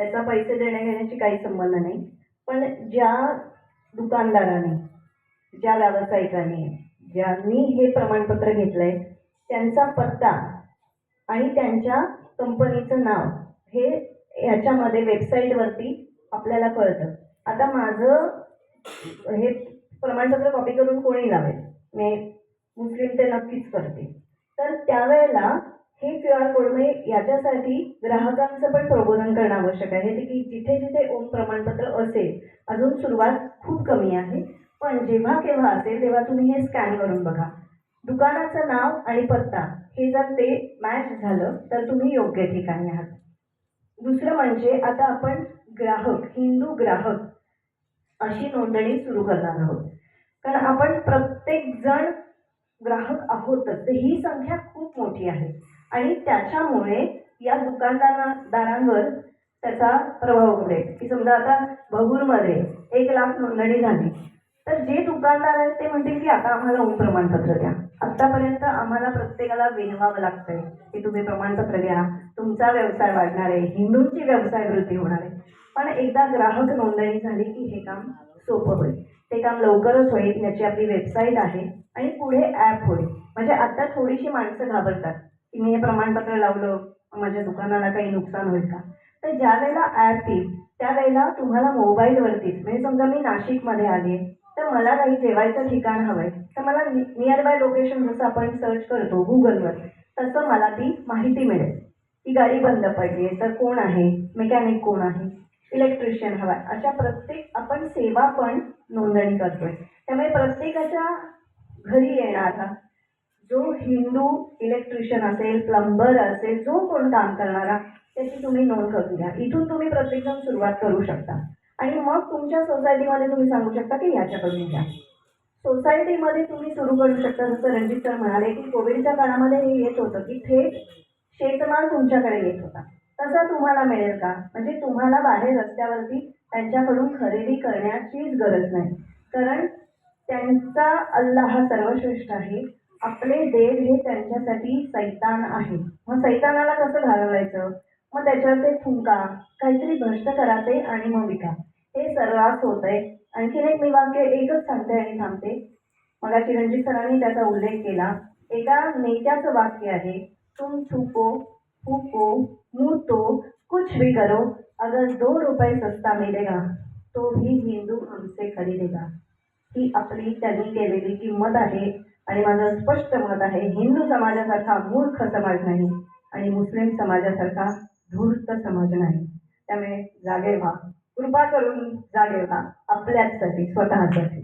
त्याचा पैसे देण्या घेण्याची काही संबंध नाही. पण ज्या दुकानदाराने ज्या व्यावसायिकाने ज्यांनी हे प्रमाणपत्र घेतलं आहे त्यांचा पत्ता आणि त्यांच्या कंपनीचं नाव हे ह्याच्यामध्ये वेबसाईटवरती आपल्याला कळतं. आता माझं हे प्रमाणपत्र कॉपी करून कोणी लावेल? मी मुस्लिम ते नक्कीच करते. तर त्यावेळेला हे क्यू आर कोडमुळे याच्यासाठी ग्राहकांचं पण प्रबोधन करणं आवश्यक आहे. की जिथे जिथे ओम प्रमाणपत्र असेल अजून सुरुवात खूप कमी आहे. पण जेव्हा केव्हा असेल तेव्हा तुम्ही हे स्कॅन करून बघा. दुकानाचं नाव आणि पत्ता हे जर ते मॅच झालं तर तुम्ही योग्य ठिकाणी आहात. दुसरं म्हणजे आता आपण ग्राहक हिंदू ग्राहक अशी नोंदणी सुरू करणार आहोत. कारण आपण प्रत्येक जण ग्राहक आहोतच. तर ही संख्या खूप मोठी आहे. आणि त्याच्यामुळे या दुकानदारांवर त्याचा प्रभाव पडेल की समजा आता भगूरमध्ये एक लाख नोंदणी झाली. तर जे दुकानदार आहेत ते म्हणतील की आता आम्हाला ऊन प्रमाणपत्र द्या. आत्तापर्यंत आम्हाला प्रत्येकाला विनवावं लागतंय की तुम्ही प्रमाणपत्र घ्या. तुमचा व्यवसाय वाढणार आहे. हिंदूंची व्यवसाय वृद्धी होणार आहे. पण एकदा ग्राहक नोंदणी झाली की हे काम सोपं होईल. ते काम लवकरच होईल. याची आपली वेबसाईट आहे. आणि पुढे ॲप होईल. म्हणजे आत्ता थोडीशी माणसं घाबरतात. मी हे प्रमाणपत्र लावलं माझ्या दुकानाला काही नुकसान होईल का? तर ज्या वेळेला ॲप येईल त्यावेळेला तुम्हाला मोबाईलवरतीच म्हणजे समजा मी नाशिकमध्ये आली आहे तर मला काही जेवायचं ठिकाण हवं आहे तर मला नियर बाय लोकेशन जसं आपण सर्च करतो गुगलवर तसं मला ती माहिती मिळेल. ती गाडी बंद पडली आहे तर कोण आहे? मेकॅनिक कोण आहे? इलेक्ट्रिशियन हवा आहे. अशा प्रत्येक आपण सेवा पण नोंदणी करतोय. त्यामुळे प्रत्येकाच्या घरी येणारा जो हिंदू इलेक्ट्रिशियन असेल प्लंबर असेल जो कोण काम करणारा त्याची तुम्ही नोंद करून घ्या. इथून तुम्ही प्रत्येकजण सुरुवात करू शकता. आणि मग तुमच्या सोसायटीमध्ये तुम्ही सांगू शकता की ह्याच्याकडून घ्या. सोसायटीमध्ये तुम्ही सुरू करू शकता. जसं रणजित सर म्हणाले की कोविडच्या काळामध्ये हे येत होतं की थेट शेतमाल तुमच्याकडे येत होता. तसा तुम्हाला मिळेल का? म्हणजे तुम्हाला बाहेर रस्त्यावरती त्यांच्याकडून खरेदी करण्याचीच गरज नाही. कारण त्यांचा अल्लाह हा सर्वश्रेष्ठ आहे. आपले देव हे त्यांच्यासाठी सैतान आहे. मग सैतानाला कसं घालवायचं? मग त्याच्यावर ते थुंका काहीतरी भ्रष्ट करा ते आणि मग विका. हे सर्रास होत आहे आणखीन एक मी वाक्य एकच सांगते आणि थांबते. मग चिरंजीत सरांनी त्याचा उल्लेख केला. एका नेत्याचं वाक्य आहे तुम छुपो फुको मुतो तो कुछ भी करो. अगर दो रुपये सस्ता मिलेगा तो भी हिंदू हमसे खरीदेगा. ही आपली त्यांनी केलेली किंमत आहे. आणि माझं स्पष्ट मत आहे हिंदू समाजासारखा मूर्ख समाज नाही आणि मुस्लिम समाजासारखा धूर्त समाज नाही. त्यामुळे जागे व्हा. कृपा करून जागे व्हा. आपल्याचसाठी स्वतःसाठी.